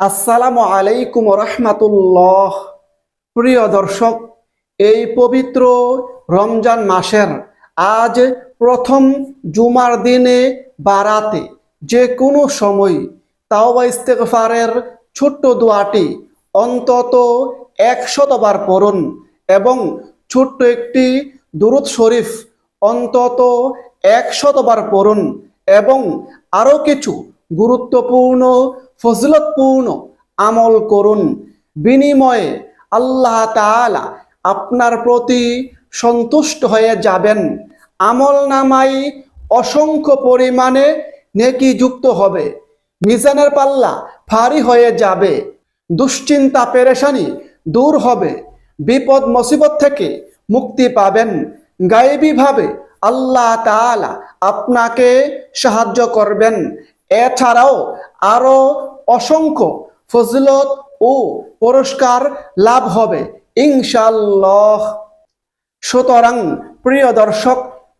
আসসালামু আলাইকুম রহমাতুল্লাহ। প্রিয় দর্শক, এই পবিত্র রমজান মাসের আজ প্রথম জুমার দিনে বারাতে যে কোনো সময় তাওবা ইস্তেকফারের ছোট্ট দোয়াটি অন্তত একশতবার পড়ুন এবং ছোট্ট একটি দুরুদ শরীফ অন্তত একশতবার পড়ুন এবং আরও কিছু গুরুত্বপূর্ণ ফজলতপূর্ণ আমল করুন। বিনিময়ে আল্লাহ তাআলা আপনার প্রতি সন্তুষ্ট হয়ে যাবেন। আমল নামাই অসংখ্য পরিমাণে নেকি যুক্ত হবে। মিজানের পাল্লা ভারী হয়ে যাবে। দুশ্চিন্তা, পেরেশানি দূর হবে। বিপদ, মুসিবত থেকে মুক্তি পাবেন। গায়েবীভাবে আল্লাহ তাআলা আপনাকে সাহায্য করবেন। এছাড়াও আরও অসংখ্য ফজলত ও পুরস্কার লাভ হবে ইনশাল্লাহ সুতরাং, প্রিয় দর্শক,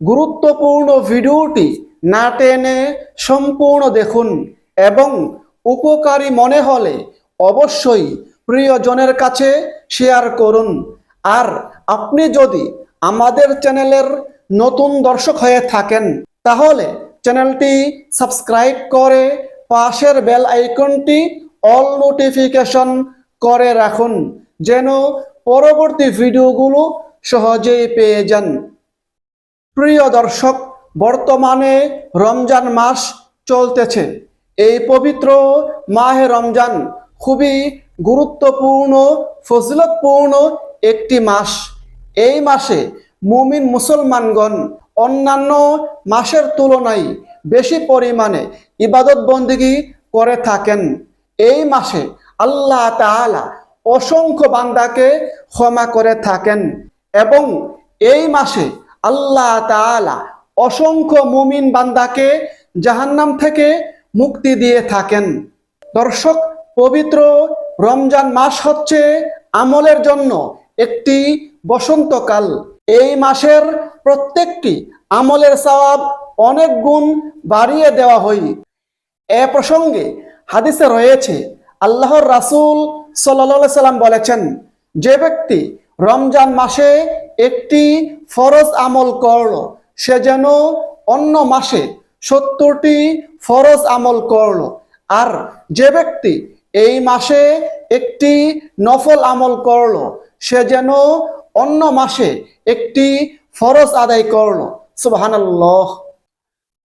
গুরুত্বপূর্ণ ভিডিওটি না টেনে সম্পূর্ণ দেখুন এবং উপকারী মনে হলে অবশ্যই প্রিয়জনের কাছে শেয়ার করুন। আর আপনি যদি আমাদের চ্যানেলের নতুন দর্শক হয়ে থাকেন, তাহলে চ্যানেলটি সাবস্ক্রাইব করে পাশের বেল আইকনটি অল নোটিফিকেশন করে রাখুন, যেন পরবর্তী ভিডিওগুলো সহজেই পেয়ে যান। প্রিয় দর্শক, বর্তমানে রমজান মাস চলতেছে। এই পবিত্র মাহে রমজান খুবই গুরুত্বপূর্ণ, ফজিলতপূর্ণ একটি মাস। এই মাসে মুমিন মুসলমানগণ অন্যান্য মাসের তুলনায় বেশি পরিমাণে ইবাদত বন্দিগি করে থাকেন। এই মাসে আল্লাহ তাআলা অসংখ্য বান্দাকে ক্ষমা করে থাকেন এবং এই মাসে আল্লাহ তাআলা অসংখ্য মুমিন বান্দাকে জাহান্নাম থেকে মুক্তি দিয়ে থাকেন। দর্শক, পবিত্র রমজান মাস হচ্ছে আমলের জন্য একটি বসন্তকাল। এই মাসের প্রত্যেকটি আমলের সওয়াব অনেক গুণ বাড়িয়ে দেওয়া হয়। এ প্রসঙ্গে হাদিসে রয়েছে, আল্লাহর রাসূল সাল্লাল্লাহু সাল্লাম বলেছেন, যে ব্যক্তি রমজান মাসে একটি ফরজ আমল করল, সে যেন অন্য মাসে সত্তরটি ফরজ আমল করল। আর যে ব্যক্তি এই মাসে একটি নফল আমল করল, সে যেন অন্য মাসে একটি ফরজ আদায় করল। সুবহানাল্লাহ।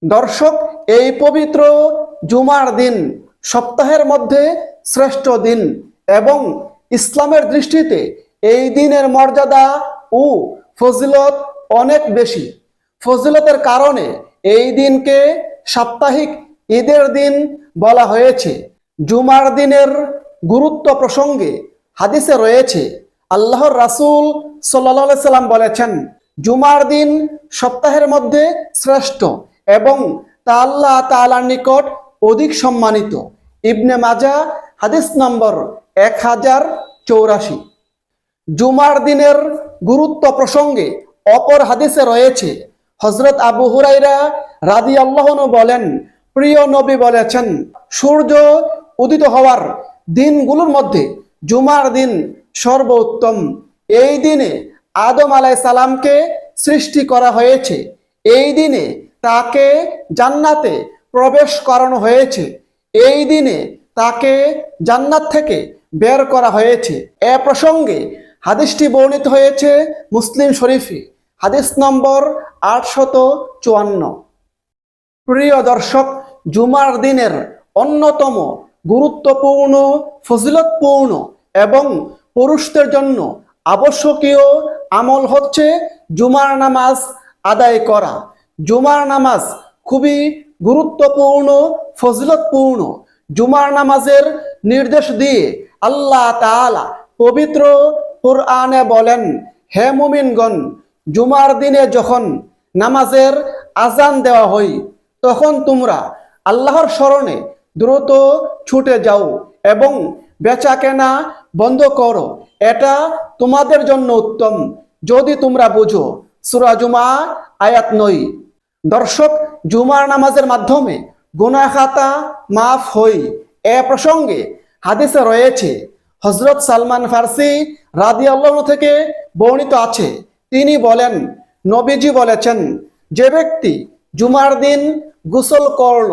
দর্শক, এই পবিত্র জুমার দিন সপ্তাহের মধ্যে শ্রেষ্ঠ দিন এবং ইসলামের দৃষ্টিতে এই দিনের মর্যাদা ও ফজিলত অনেক বেশি। ফজিলতের কারণে এই দিনকে সাপ্তাহিক ঈদের দিন বলা হয়েছে। জুমার দিনের গুরুত্ব প্রসঙ্গে হাদিসে রয়েছে আল্লাহর রাসুল সাল্লাহ সাল্লাম বলেছেন, জুমার দিন সপ্তাহের মধ্যে শ্রেষ্ঠ এবং তা আল্লাহ তাআলার নিকট অধিক সম্মানিত। ইবনে মাজা হাদিস নম্বর এক হাজার চৌরাশি। জুমার দিনের গুরুত্ব প্রসঙ্গে অপর হাদিসে রয়েছে হজরত আবু হুরাইরা রাদি আল্লাহনু বলেন, প্রিয় নবী বলেছেন, সূর্য উদিত হওয়ার দিনগুলোর মধ্যে জুমার দিন সর্বোত্তম। এই দিনে আদম আলাই সালামকে সৃষ্টি করা হয়েছে। এই দিনে তাকে জান্নাতে প্রবেশ করানো হয়েছে। এই দিনে তাকে জান্নাত থেকে বের করা হয়েছে। এ প্রসঙ্গে হাদিসটি বর্ণিত হয়েছে মুসলিম শরীফে। হাদিস নম্বর আটশত চুয়ান্ন। প্রিয় দর্শক, জুমার দিনের অন্যতম গুরুত্বপূর্ণ, ফজিলতপূর্ণ এবং পুরুষদের জন্য আবশ্যকীয় আমল হচ্ছে জুমার নামাজ আদায় করা। জুমার নামাজ খুবই গুরুত্বপূর্ণ, ফজিলতপূর্ণ। জুমার নামাজের নির্দেশ দিয়ে আল্লাহ তাআলা পবিত্র কোরআনে বলেন, হে মুমিনগণ, জুমার দিনে যখন নামাজের আজান দেওয়া হয়, তখন তোমরা আল্লাহর স্মরণে দ্রুত ছুটে যাও এবং বেচা কেনা বন্ধ করো। এটা তোমাদের জন্য উত্তম। যদি তোমরা বুঝো, সুরা জুমা, আয়াত নই দর্শক, জুমার নামাজের মাধ্যমে গুনাহ খাতা মাফ হই। এ প্রসঙ্গে হাদিসে রয়েছে হজরত সালমান ফার্সি রাদি আল্লাহ থেকে বর্ণিত আছে। তিনি বলেন, নবীজি বলেছেন, যে ব্যক্তি জুমার দিন গোসল করল,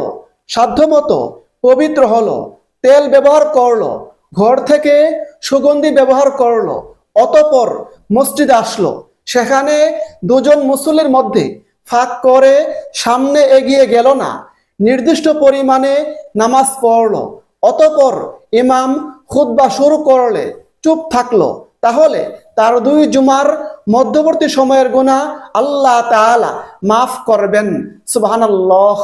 সাধ্যমতো পবিত্র হলো, তেল ব্যবহার করল ঘর থেকে সুগন্ধি ব্যবহার করল, অতপর মসজিদে আসলো। সেখানে দুজন মুসল্লির মধ্যে ফাঁক করে সামনে এগিয়ে গেল না, নির্দিষ্ট পরিমাণে নামাজ পড়ল। অতপর ইমাম খুতবা শুরু করলে, চুপ থাকল। তাহলে তার দুই জুমার মধ্যবর্তী সময়ের গুণা আল্লাহ তাআলা মাফ করবেন। সুবহানাল্লাহ।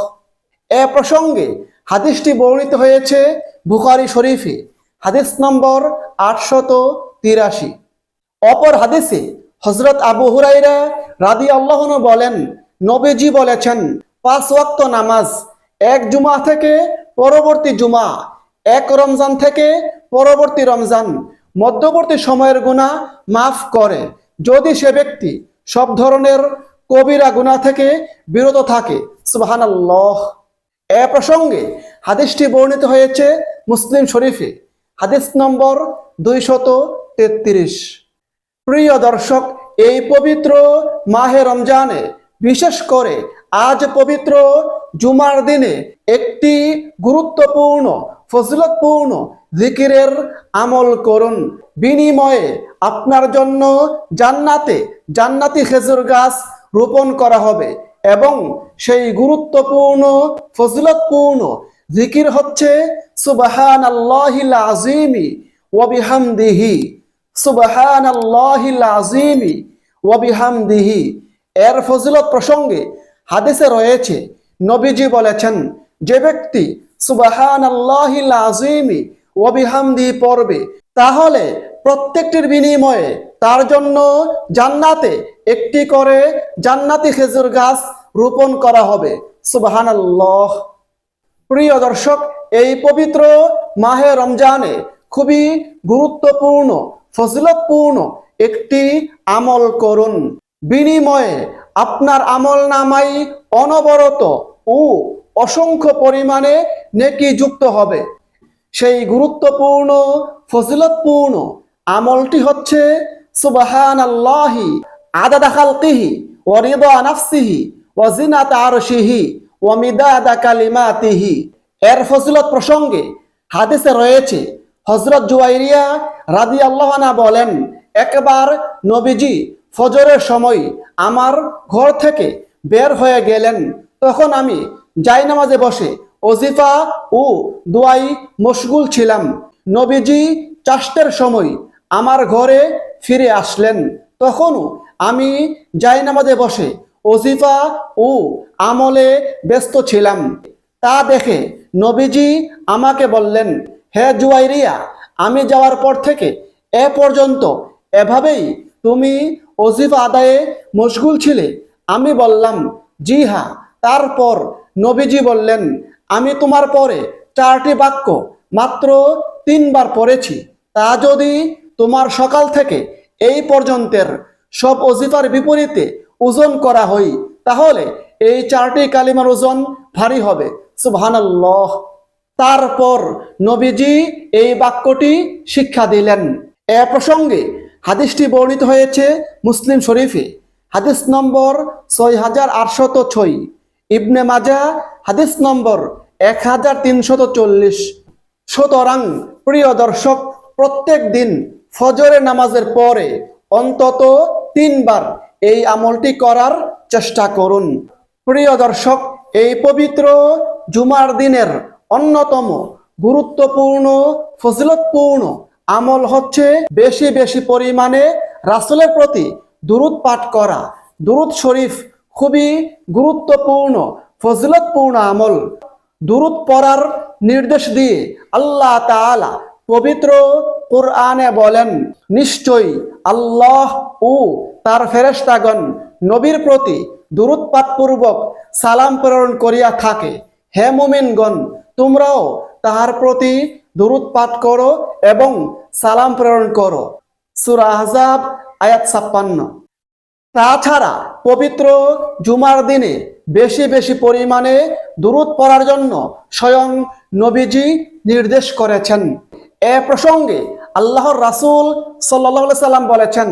এ প্রসঙ্গে হাদিসটি বর্ণিত হয়েছে বুখারী শরীফে। হাদিস নম্বর আটশত তিরাশি। অপর হাদিসে হজরত আবু হুরাইরা রাদি আল্লাহন বলেন, নবীজি বলেছেন, পাঁচ ওয়াক্ত নামাজ এক জুমা থেকে পরবর্তী জুমা এক রমজান থেকে পরবর্তী রমজান, মধ্যবর্তী সময়ের গুণা মাফ করে। যদি সে ব্যক্তি সব ধরনের কবিরা গুণা থেকে বিরত থাকে, সুবহানাল্লাহ। এ প্রসঙ্গে হাদিসটি বর্ণিত হয়েছে মুসলিম শরীফে। হাদিস নম্বর দুইশত তেত্রিশ। প্রিয় দর্শক, এই পবিত্র মাহে রমজানে, বিশেষ করে আজ পবিত্র জুমার দিনে একটি গুরুত্বপূর্ণ, ফজলতপূর্ণ জিকিরের আমল করুন। বিনিময়ে আপনার জন্য জান্নাতে জান্নাতি খেজুর গাছ রোপণ করা হবে এবং সেই গুরুত্বপূর্ণ, ফজিলতপূর্ণ জিকির হচ্ছে সুবাহান আল্লাহিল আজিমি ওয়াবিহামদিহি সুবাহান আল্লাহিল আজিমি ওয়াবিহামদিহি এর ফজিলত প্রসঙ্গে হাদিসে রয়েছে, নবীজি বলেছেন, যে ব্যক্তি সুবাহান আল্লাহিল আজিমি ওয়াবিহামদি পড়বে, তাহলে প্রত্যেকটির বিনিময়ে তার জন্য জান্নাতে একটি করে জান্নাতি খেজুর গাছ রোপণ করা হবে। সুবাহান আল্লাহ প্রিয় দর্শক, এই পবিত্র মাহে রমজানে খুবই গুরুত্বপূর্ণ, ফজিলতপূর্ণ একটি আমল করুন। বিনিময়ে আপনার আমল নামাই অনবরত ও অসংখ্য পরিমাণে নেকি যুক্ত হবে। সেই গুরুত্বপূর্ণ, ফজিলতপূর্ণ আমলটি হচ্ছে সুবাহান আল্লাহি আদাদা খালকিহি ওয়ারিদা নাফসিহি ওয়াজিনাত আরশিহি। ওয়ামিদাদা কালিমাতিহি। এর ফজিলত প্রসঙ্গে হাদিসে রয়েছে হজরত জুয়াইরিয়া রাদি আল্লাহানা বলেন, একবার নবীজি ফজরের সময় আমার ঘর থেকে বের হয়ে গেলেন। তখন আমি জায়নামাজে বসে ওজিফা ও দুয়াই মশগুল ছিলাম। নবীজি চাষটের সময় আমার ঘরে ফিরে আসলেন। তখনও আমি জায়নামাজে বসে ওজিফা ও আমলে ব্যস্ত ছিলাম। তা দেখে নবীজি আমাকে বললেন, হে জুয়াইরিয়া, আমি যাওয়ার পর থেকে এ পর্যন্ত এভাবেই তুমি ওজিফা আদায়ে মশগুল ছিলে। আমি বললাম, জি হ্যাঁ তারপর নবীজি বললেন, আমি তোমার পরে চারটি বাক্য মাত্র তিনবার পড়েছি। তা যদি তোমার সকাল থেকে এই পর্যন্তের সব অজিফার বিপরীতে ওজন করা হই তাহলে এই চারটি কালিমার ওজন ভারী হবে। সুবহানাল্লাহ। তারপর নবীজি এই বাক্যটি শিক্ষা দিলেন। এ প্রসঙ্গে হাদিসটি বর্ণিত হয়েছে মুসলিম শরীফে। হাদিস নম্বর ছয় হাজার আটশত ছয়। ইবনে মাজা হাদিস নম্বর এক হাজার তিনশত চল্লিশ। সুতরাং প্রিয় দর্শক, প্রত্যেক দিন ফজরের নামাজের পরে অন্তত তিনবার এই আমলটি করার চেষ্টা করুন। প্রিয় দর্শক, এই পবিত্র জুমার দিনের অন্যতম গুরুত্বপূর্ণ, ফজিলতপূর্ণ আমল হচ্ছে বেশি বেশি পরিমাণে রাসুলের প্রতি দুরুদ পাঠ করা। দুরুদ শরীফ খুবই গুরুত্বপূর্ণ, ফজিলতপূর্ণ আমল। দুরুদ পড়ার নির্দেশ দিয়ে আল্লাহ তাআলা পবিত্র কোরআনে বলেন, নিশ্চয়ই আল্লাহ ও তার ফেরেস্তাগণ নবীর প্রতি দুরুদ পাঠপূর্বক সালাম প্রেরণ করিয়া থাকে। হে মুমিনগণ, তোমরাও তাহার প্রতি দুরুদ পাঠ করো এবং সালাম প্রেরণ করো। সূরা আহজাব, আয়াত ছাপ্পান্ন। তাছাড়া পবিত্র জুমার দিনে বেশি বেশি পরিমাণে দূরত পড়ার জন্য স্বয়ং নবীজি নির্দেশ করেছেন। এ প্রসঙ্গে আল্লাহর রাসূল সাল্লাহ সাল্লাম বলেছেন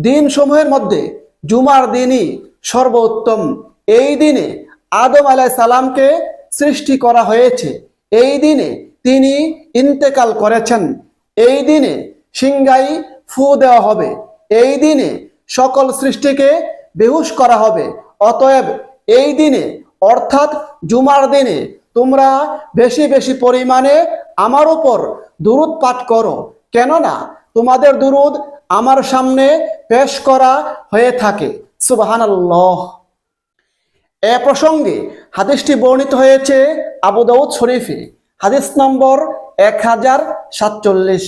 দিন সমূহের মধ্যে জুমার দিনই সর্বোত্তম। এই দিনে আদম আলাহ সালামকে সৃষ্টি করা হয়েছে। এই দিনে তিনি ইন্তেকাল করেছেন। এই দিনে সিংগাই ফু দেওয়া হবে। এই দিনে সকল সৃষ্টিকে বেহুশ করা হবে। অতএব এই দিনে, অর্থাৎ জুমার দিনে, তোমরা বেশি বেশি পরিমাণে আমার উপর দুরুদ পাঠ করো। কেননা তোমাদের দুরুদ আমার সামনে পেশ করা হয়ে থাকে। সুবাহানাল্লাহ। এ প্রসঙ্গে হাদিসটি বর্ণিত হয়েছে আবু দাউদ শরীফে, হাদিস নম্বর এক হাজার সাতচল্লিশ।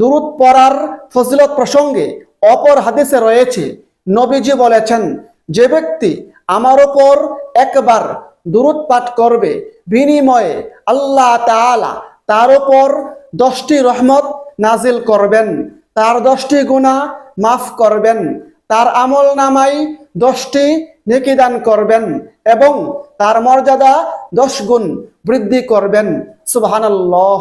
দুরুদ পড়ার ফজিলত প্রসঙ্গে অপর হাদিসে রয়েছে, নবীজি বলেছেন, যে ব্যক্তি আমার ওপর একবার দুরুদ পাঠ করবে, বিনিময়ে আল্লাহ তাআলা তার ওপর দশটি রহমত নাজিল করবেন। তার দশটি গুণা মাফ করবেন। তার আমল নামাই দশটি নেকি দান করবেন এবং তার মর্যাদা দশ গুণ বৃদ্ধি করবেন। সুবহানাল্লাহ।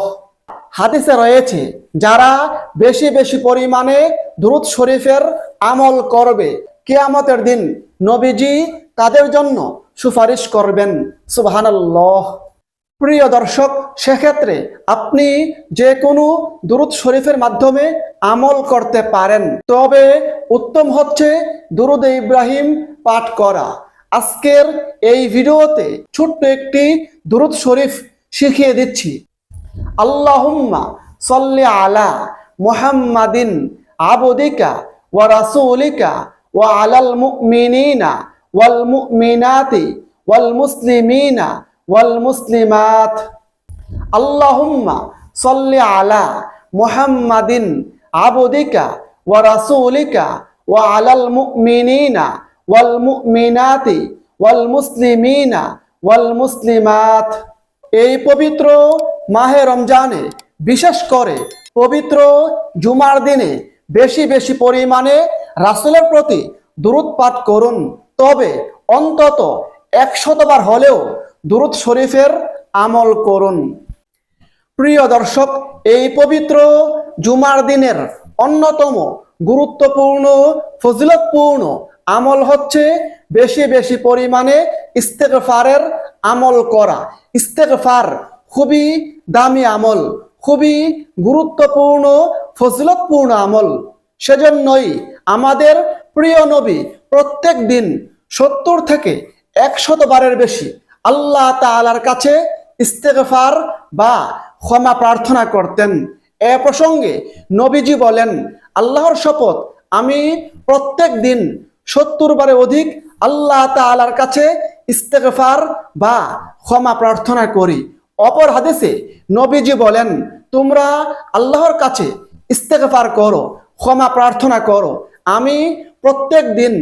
হাদিসে রয়েছে, যারা বেশি বেশি পরিমাণে দুরুদ শরীফের আমল করবে, কেয়ামতের দিন নবীজি তাদের জন্য সুপারিশ করবেন। সুবহানাল্লাহ। প্রিয় দর্শক, সেক্ষেত্রে আপনি যে কোনো দুরুদ শরীফের মাধ্যমে আমল করতে পারেন। তবে উত্তম হচ্ছে দুরুদ ইব্রাহিম পাঠ করা। আজকের এই ভিডিওতে ছোট্ট একটি দুরুদ শরীফ শিখিয়ে দিচ্ছি। আল্লাহুম্মা সল্লি আলা মুহাম্মাদিন আবদিকা ওয়া রাসূলিকা ওয়া আলাল মুমিনিনা ওয়াল মুমিনাতি ওয়াল মুসলিমিনা ওয়াল মুসলিমাত। আল্লাহুম্মা সল্লি আলা মুহাম্মাদিন আবদিকা ওয়া রাসূলিকা ওয়া আলাল ওয়াল ওয়াল মুসলিমিনা এই পবিত্র মাহে রমজানে বিশেষ করে পবিত্র জুমার দিনে বেশি বেশি পরিমাণে রাসুলের প্রতি দুরুদ পাঠ করুন। তবে অন্তত একশতবার হলেও দুরুদ শরীফের আমল করুন। প্রিয় দর্শক, এই পবিত্র জুমার দিনের অন্যতম গুরুত্বপূর্ণ, ফজিলতপূর্ণ আমল হচ্ছে বেশি বেশি পরিমাণে ইস্তেগফারের আমল করা। ইস্তেগফার খুবই দামি আমল, খুবই গুরুত্বপূর্ণ, ফজিলতপূর্ণ আমল। সেজন্যই আমাদের প্রিয় নবী প্রত্যেক দিন সত্তর থেকে একশত বারের বেশি আল্লাহ তাআলার কাছে ইস্তেগফার বা ক্ষমা প্রার্থনা করতেন। এ প্রসঙ্গে নবীজি বলেন, আল্লাহর শপথ আমি প্রত্যেক দিন সত্তর বারে অধিক আল্লাহ তাআলার কাছে ইস্তেগফার বা ক্ষমা প্রার্থনা করি। অপর হাদিসে নবীজি বলেন, তোমরা আল্লাহর কাছে ইস্তেগফার করো, ক্ষমা প্রার্থনা করো। আমি প্রত্যেক দিন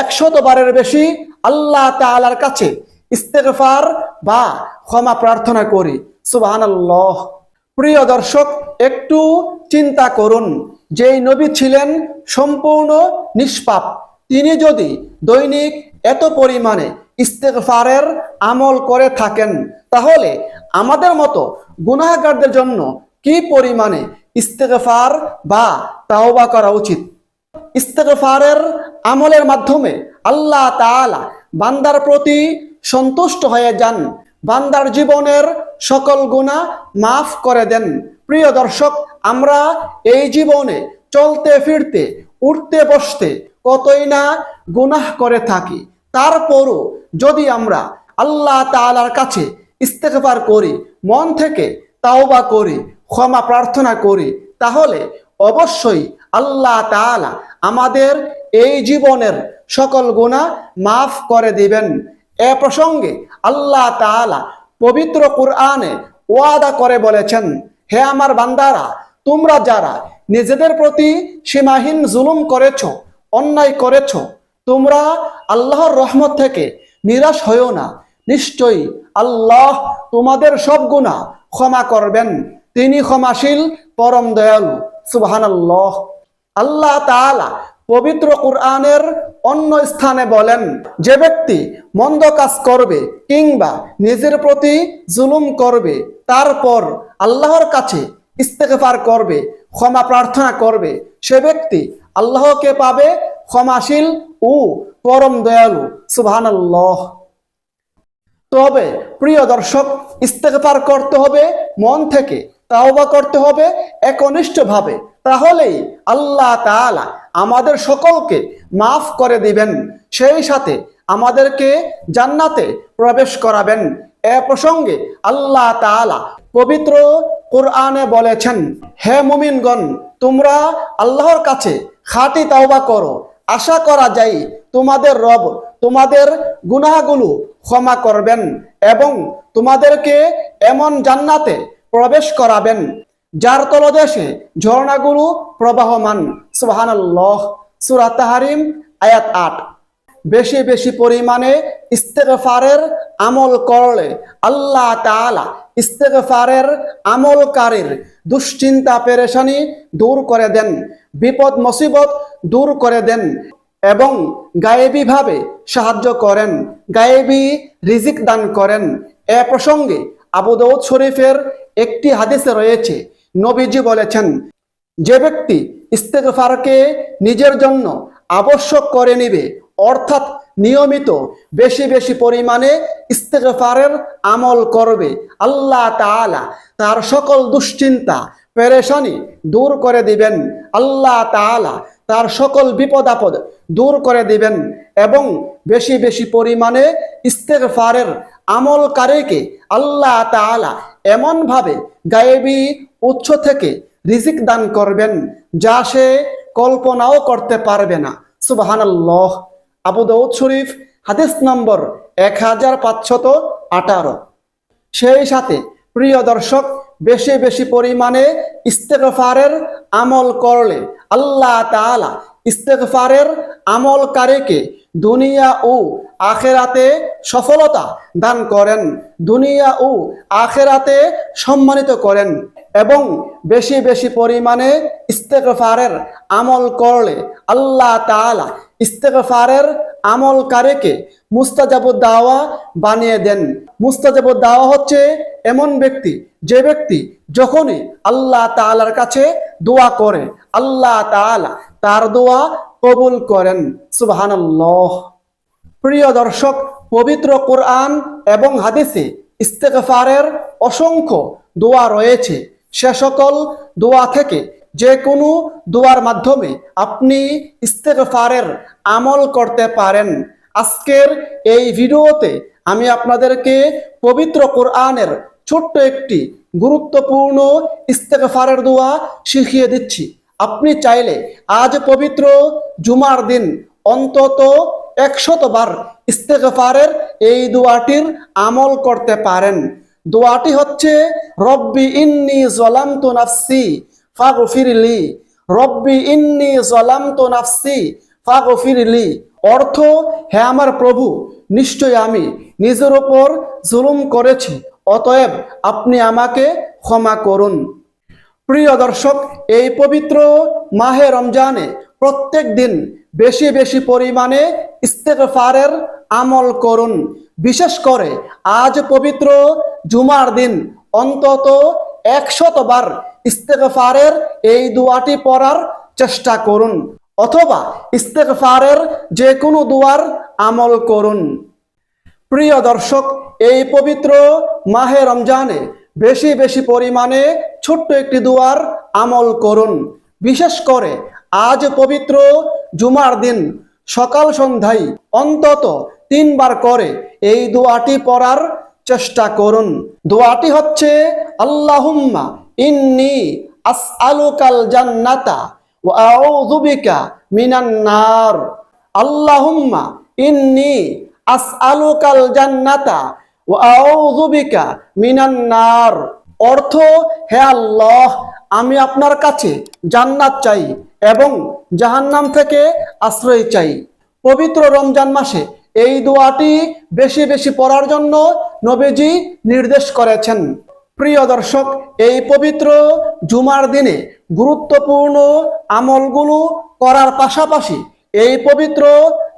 একশত বারের বেশি আল্লাহ তাআলার কাছে ইস্তেগফার বা ক্ষমা প্রার্থনা করি। সুবহানাল্লাহ। প্রিয় দর্শক, একটু চিন্তা করুন। যেই নবী ছিলেন সম্পূর্ণ নিষ্পাপ। তিনি যদি দৈনিক এত পরিমাণে ইস্তেগফারের আমল করে থাকেন, তাহলে আমাদের মতো গুনাহগারদের জন্য কি পরিমাণে ইস্তেগফার বা তাওবা করা উচিত? ইস্তেগফারের আমলের মাধ্যমে আল্লাহ তাআলা বান্দার প্রতি সন্তুষ্ট হয়ে যান। বান্দার জীবনের সকল গুণা মাফ করে দেন। প্রিয় দর্শক, আমরা এই জীবনে চলতে ফিরতে, উঠতে বসতে কতই না গুনাহ করে থাকি। তারপরও যদি আমরা আল্লাহ তাআলার কাছে ইস্তেগফার করি, মন থেকে তাওবা করি, ক্ষমা প্রার্থনা করি, তাহলে অবশ্যই আল্লাহ তাআলা আমাদের এই জীবনের সকল গুণা মাফ করে দিবেন। এ প্রসঙ্গে আল্লাহ তাআলা পবিত্র কুরআনে ওয়াদা করে বলেছেন, হে আমার বান্দারা, তোমরা যারা নিজেদের প্রতি সীমাহীন জুলুম করেছ, অন্যায় করেছ, তোমরা আল্লাহর রহমত থেকে নিরাশ হয়েও না। নিশ্চয়ই আল্লাহ তোমাদের সব গুণা ক্ষমা করবেন। তিনি ক্ষমাশীল, পরম দয়ালু। সুবহানাল্লাহ। আল্লাহ তাআলা পবিত্র কুরআনের অন্য স্থানে বলেন, যে ব্যক্তি মন্দ কাজ করবে কিংবা নিজের প্রতি জুলুম করবে, তারপর আল্লাহর কাছে ইস্তেগফার করবে, ক্ষমা প্রার্থনা করবে, সে ব্যক্তি আল্লাহকে পাবে ক্ষমাশীল ও পরম দয়ালু, সুবহানাল্লাহ। তবে প্রিয় দর্শক, ইস্তেগফার করতে হবে, মন থেকে তাওবা করতে হবে, একনিষ্ঠভাবে তাহলেই আল্লাহ তাআলা আমাদের সকলকে মাফ করে দিবেন। সেই সাথে আমাদেরকে জান্নাতে প্রবেশ করাবেন। এ প্রসঙ্গে আল্লাহ তাআলা পবিত্র কোরআনে বলেছেন, হে মুমিনগণ, তোমরা আল্লাহর কাছে খাটি তাওবা করো। আশা করা যায় তোমাদের রব তোমাদের গুনাহগুলো ক্ষমা করবেন এবং তোমাদেরকে এমন জান্নাতে প্রবেশ করাবেন। যার তলদেশে ঝর্ণাগুলো প্রবাহমান, সুবহানাল্লাহ, সূরা আয়াত আট। বেশি বেশি পরিমাণে ইস্তেগফারের আমল করলে আল্লাহ তাআলা ইস্তেগফারের আমলকারীর দুশ্চিন্তা, পেরেশানি দূর করে দেন, বিপদ, মুসিবত দূর করে দেন এবং গায়েবীভাবে সাহায্য করেন, গায়েবী রিজিক দান করেন। এ প্রসঙ্গে আবু দাউদ শরীফের একটি হাদিসে রয়েছে নবীজি বলেছেন, যে ব্যক্তি ইস্তেগফারকে নিজের জন্য আবশ্যক করে নিবে, অর্থাৎ নিয়মিত বেশি বেশি পরিমাণে ইস্তেগফারের আমল করবে, আল্লাহ তাআলা তার সকল দুশ্চিন্তা, পেরেশানি দূর করে দিবেন, আল্লাহ তাআলা তার সকল বিপদ আপদ দূর করে দিবেন এবং বেশি বেশি পরিমাণে ইস্তেগফারের আমলকারীকে আল্লাহ তাআলা এমনভাবে গায়েবী উৎস থেকে রিজিক দান করবেন যা সে কল্পনাও করতে পারবে না। সুবহানাল্লাহ। আবু দাউদ শরীফ, হাদিস নম্বর এক হাজার পাঁচশত আঠারো। সেই সাথে প্রিয় দর্শক, বেশি বেশি পরিমাণে ইস্তেগফারের আমল করলে আল্লাহ তাআলা ইস্তেগফারের আমলকারীকে দুনিয়া ও আখেরাতে সফলতা দান করেন, দুনিয়া ও আখেরাতে সম্মানিত করেন এবং বেশি বেশি পরিমাণে ইস্তেগফারের আমল করলে আল্লাহ তাআলা ইস্তেগফারের আমলকারীকে মুস্তাজাবুদ দাওয়া বানিয়ে দেন। মুস্তাজাবুদ দাওয়া হচ্ছে এমন ব্যক্তি, যে ব্যক্তি যখনই আল্লাহ তাআলার কাছে দোয়া করে, আল্লাহ তাআলা তার দোয়া কবুল করেন। সুবহানাল্লাহ। প্রিয় দর্শক, পবিত্র কোরআন এবং হাদিসে ইস্তেগফারের অসংখ্য দোয়া রয়েছে। সে সকল দোয়া থেকে যে কোনো দোয়ার মাধ্যমে আপনি ইস্তেগফারের আমল করতে পারেন। আজকের এই ভিডিওতে আমি আপনাদেরকে পবিত্র কোরআনের ছোট্ট একটি গুরুত্বপূর্ণ ইস্তেগফারের দোয়া শিখিয়ে দিচ্ছি। আপনি চাইলে আজ পবিত্র জুমার দিন অন্তত একশতবার ইস্তেগফারের এই দোয়াটির আমল করতে পারেন। দোয়াটি হচ্ছে, রব্বি ইন্নি জলামতু নাফসি ফাগফিরলি। রব্বি ইন্নি জলামতু নাফসি ফাগফিরলি। অর্থ, হে আমার প্রভু, নিশ্চয় আমি নিজের ওপর জুলুম করেছি, অতএব আপনি আমাকে ক্ষমা করুন। প্রিয় দর্শক, এই পবিত্র মাহে রমজানে প্রত্যেক দিন বেশি বেশি পরিমাণে ইস্তেগফারের আমল করুন। বিশেষ করে আজ পবিত্র জুমার দিন অন্তত একশতবার ইস্তেগফারের এই দোয়াটি পড়ার চেষ্টা করুন অথবা ইস্তেগফারের যে কোনো দোয়ার আমল করুন। প্রিয় দর্শক, এই পবিত্র মাহে রমজানে বেশি বেশি পরিমাণে ছোট্ট একটি দুয়ার আমল করুন। বিশেষ করে আজ পবিত্র জুমার দিন, সকাল সন্ধ্যায় অন্তত তিনবার করে এই দোয়াটি পড়ার চেষ্টা করুন। দোয়াটি হচ্ছে, আল্লাহুম্মা ইন্নি আসআলুকাল জান্নাতা ওয়া আউযু বিকা মিনান নার। আল্লাহুম্মা ইন্নি আসআলুকাল জান্নাতা ওয়া আউযু বিকা মিনান নার। অর্থ, হে আল্লাহ, আমি আপনার কাছে জান্নাত চাই এবং জাহান্নাম থেকে আশ্রয় চাই। পবিত্র রমজান মাসে এই দোয়াটি বেশি বেশি পড়ার জন্য নবীজি নির্দেশ করেছেন। প্রিয় দর্শক, এই পবিত্র জুমার দিনে গুরুত্বপূর্ণ আমলগুলো করার পাশাপাশি এই পবিত্র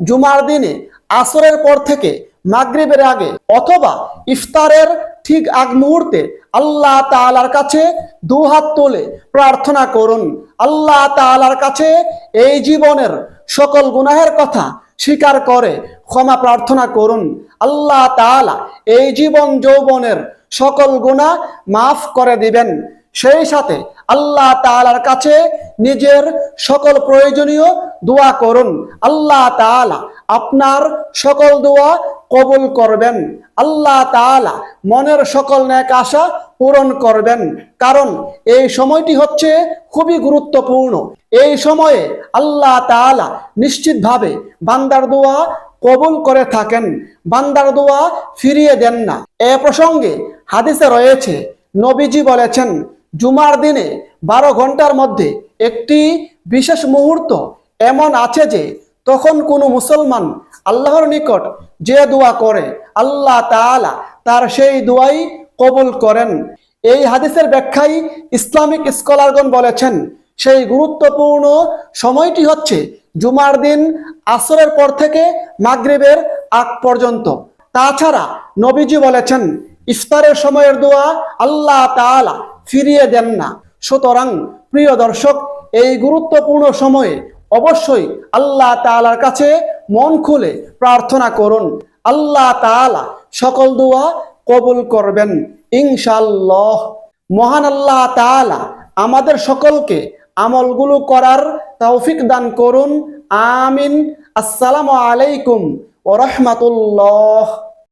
জুমার দিনে আসরের পর থেকে মাগরিবের আগে অথবা ইফতারের ঠিক আগ মুহূর্তে আল্লাহ তাআলার কাছে দু হাত তুলে প্রার্থনা করুন। আল্লাহ তাআলার কাছে এই জীবনের সকল গুনাহের কথা স্বীকার করে ক্ষমা প্রার্থনা করুন। আল্লাহ তাআলা এই জীবন যৌবনের সকল গুনাহ মাফ করে দিবেন। সেই সাথে আল্লাহ তাআলার কাছে নিজের সকল প্রয়োজনীয় দোয়া করুন। আল্লাহ তাআলা আপনার সকল দোয়া কবুল করবেন। আল্লাহ তাআলা মনের সকল ন্যাক আশা পূরণ করবেন। কারণ এই সময়টি হচ্ছে খুবই গুরুত্বপূর্ণ। এই সময়ে আল্লাহ তাআলা নিশ্চিতভাবে বান্দার দোয়া কবুল করে থাকেন। বান্দার দোয়া ফিরিয়ে দেন না। এ প্রসঙ্গে হাদিসে রয়েছে, নবীজি বলেছেন, জুমার দিনে বারো ঘণ্টার মধ্যে একটি বিশেষ মুহূর্ত এমন আছে যে, তখন কোনো মুসলমান আল্লাহর নিকট যে দোয়া করে, আল্লাহ তাআলা তার সেই দোয়াই কবুল করেন। এই হাদিসের ব্যাখ্যায় ইসলামিক স্কলারগণ বলেছেন, সেই গুরুত্বপূর্ণ সময়টি হচ্ছে জুমার দিন আসরের পর থেকে মাগরিবের আগ পর্যন্ত। তাছাড়া নবীজি বলেছেন, ইফতারের সময়ের দোয়া আল্লাহ তাআলা ফিরিয়ে দেন না। সুতরাং প্রিয় দর্শক, এই গুরুত্বপূর্ণ সময়ে অবশ্যই আল্লাহ তাআলার কাছে মন খুলে প্রার্থনা করুন। আল্লাহ তালা সকল দোয়া কবুল করবেন। ইনশাল্লাহ মহান আল্লাহ তালা আমাদের সকলকে আমলগুলো করার তৌফিক দান করুন। আমিন। আসসালামু আলাইকুম ও রহমাতুল্লাহ।